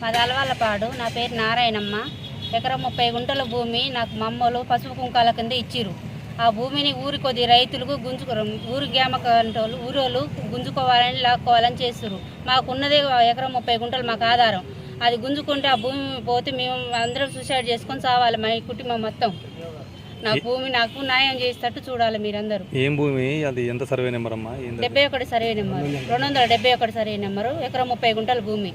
మాది అలవాలపాడు నా పేరు నారాయణమ్మ. ఎకరం ముప్పై గుంటల భూమి నాకు మమ్మలు పసుపు కుంకాల కింద ఇచ్చిర్రు. ఆ భూమిని ఊరి కొద్ది రైతులకు గుంజుకు ఊరి గ్రామ కంటోళ్ళు ఊరోళ్ళు గుంజుకోవాలని లాక్కోవాలని చేస్తున్నారు మాకున్నదే ఎకరం ముప్పై గుంటలు మాకు ఆధారం. అది గుంజుకుంటే ఆ భూమి పోతే మేము అందరం సూసైడ్ చేసుకొని చావాలి మా కుటుంబం మొత్తం. నా భూమి నాకు న్యాయం చేసేటట్టు చూడాలి మీరందరూ. ఏం భూమి? అది ఎంత సర్వే నెంబర్ అమ్మా డెబ్బై ఒకటి సర్వే నెంబరు. రెండు వందల డెబ్బై ఒకటి సర్వే నెంబరు. ఎకరం ముప్పై గుంటల భూమి.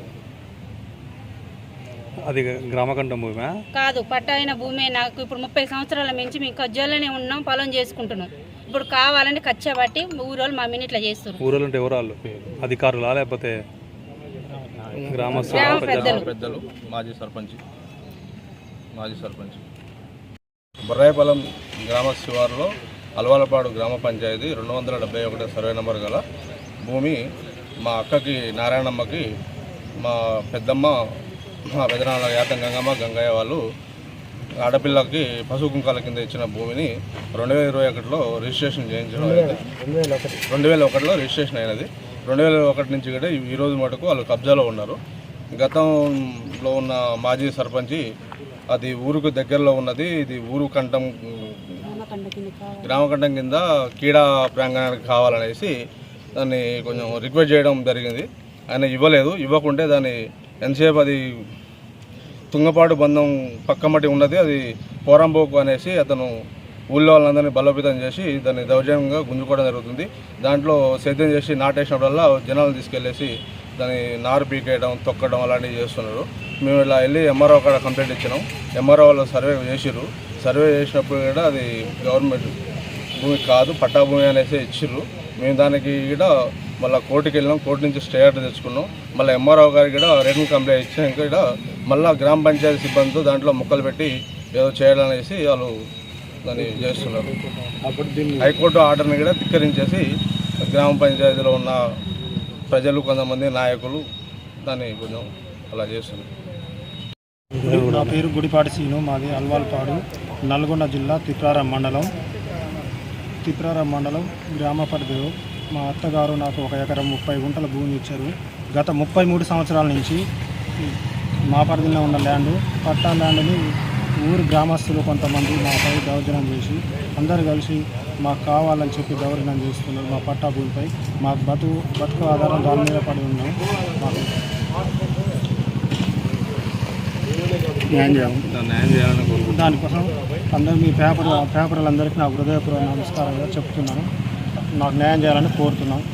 అది గ్రామకంఠం భూమా? కాదు పట్టైన భూమి నాకు. ఇప్పుడు ముప్పై సంవత్సరాల మించి మేము కజ్జాలోనే ఉన్నాం పొలం చేసుకుంటున్నాం. ఇప్పుడు కావాలని కచ్చబట్టి ఊరోళ్ళు మా మీద ఇట్లా చేస్తున్నారు ఊరలు ఉంటే ఎవరు వాళ్ళు అధికారులా లేకపోతే గ్రామ పెద్దలు. పెద్దలు మాజీ సర్పంచ్. మాజీ సర్పంచ్. బొర్రాయిపాలెం గ్రామ శివారులో అలవాలపాడు గ్రామ పంచాయతీ రెండు వందల డెబ్బై ఒకటి సర్వే నెంబర్ గల భూమి మా అక్కకి నారాయణమ్మకి మా పెద్దమ్మ పెదనాన్న యాతం గంగమ్మ గంగయ్య వాళ్ళు ఆడపిల్లకి పశు కుంకాల కింద ఇచ్చిన భూమిని రెండు వేల ఇరవై ఒకటిలో రిజిస్ట్రేషన్ చేయించడం రెండు వేల ఒకటిలో రిజిస్ట్రేషన్ అయినది. రెండు వేల ఒకటి నుంచి కూడా ఈ- ఈ రోజు మటుకు వాళ్ళు కబ్జాలో ఉన్నారు. గతంలో ఉన్న మాజీ సర్పంచి అది ఊరుకు దగ్గరలో ఉన్నది. ఇది ఊరు కంఠం గ్రామకంఠం కింద క్రీడా ప్రాంగణానికి కావాలనేసి దాన్ని కొంచెం రిక్వెస్ట్ చేయడం జరిగింది. ఆయన ఇవ్వలేదు. ఇవ్వకుంటే దాన్ని ఎంతసేపు అది తుంగపాటు బంధం పక్కమటి ఉన్నది అది పోరంబోకు అనేసి అతను ఊళ్ళో వాళ్ళందరినీ బలోపేతం చేసి దాన్ని దౌర్జన్యంగా గుంజుకోవడం జరుగుతుంది. దాంట్లో సేద్యం చేసి నాటేసినప్పుడల్లా జనాలు తీసుకెళ్ళేసి దాన్ని నారు పీకేయడం తొక్కడం అలాంటివి చేస్తున్నారు. మేము ఇలా వెళ్ళి ఎంఆర్ఓ కాడ కంప్లైంట్ ఇచ్చినాం. ఎంఆర్ఓ వాళ్ళు సర్వే చేసిర్రు. సర్వే చేసినప్పుడు కూడా అది గవర్నమెంట్ భూమి కాదు పట్టా భూమి అనేసి ఇచ్చిర్రు. మేము దానికి కూడా మళ్ళీ కోర్టుకి వెళ్ళినాం కోర్టు నుంచి స్టే ఆర్డర్ తెచ్చుకున్నాం. మళ్ళీ ఎంఆర్ఓ గారికి కూడా రిటర్న్ కంప్లైంట్ ఇచ్చాక కూడా మళ్ళీ గ్రామ పంచాయతీ సిబ్బందితో దాంట్లో మొక్కలు పెట్టి ఏదో చేయాలనేసి వాళ్ళు దాన్ని చేస్తున్నారు. హైకోర్టు ఆర్డర్ని కూడా ధిక్కరించేసి గ్రామ పంచాయతీలో ఉన్న ప్రజలు కొంతమంది నాయకులు దాన్ని కొంచెం అలా చేస్తున్నారు. నా పేరు గుడిపాటి సీను మాది అల్వాల్పాడు నల్గొండ జిల్లా తిప్రారం మండలం. తిప్రారం మండలం గ్రామ పరిధిలో. మా అత్తగారు నాకు ఒక ఎకరం ముప్పై గుంటల భూమి ఇచ్చారు. గత ముప్పై మూడు సంవత్సరాల నుంచి మా పరిధిలో ఉన్న ల్యాండ్ పట్టా ల్యాండ్ని ఊరు గ్రామస్తులు కొంతమంది మాపై దౌర్జన్యం చేసి అందరు కలిసి మాకు కావాలని చెప్పి దౌర్జన్యం చేస్తున్నారు మా పట్టా భూమిపై. మాకు బతుకు బతుకు ఆధారం దాని మీద పడి ఉన్నాం. మాకు దానికోసం అందరూ మీ పేపర్ పేపర్లందరికీ నా హృదయపూర్వక నమస్కారంగా చెప్తున్నాను. నాకు న్యాయం చేయాలని కోరుతున్నాను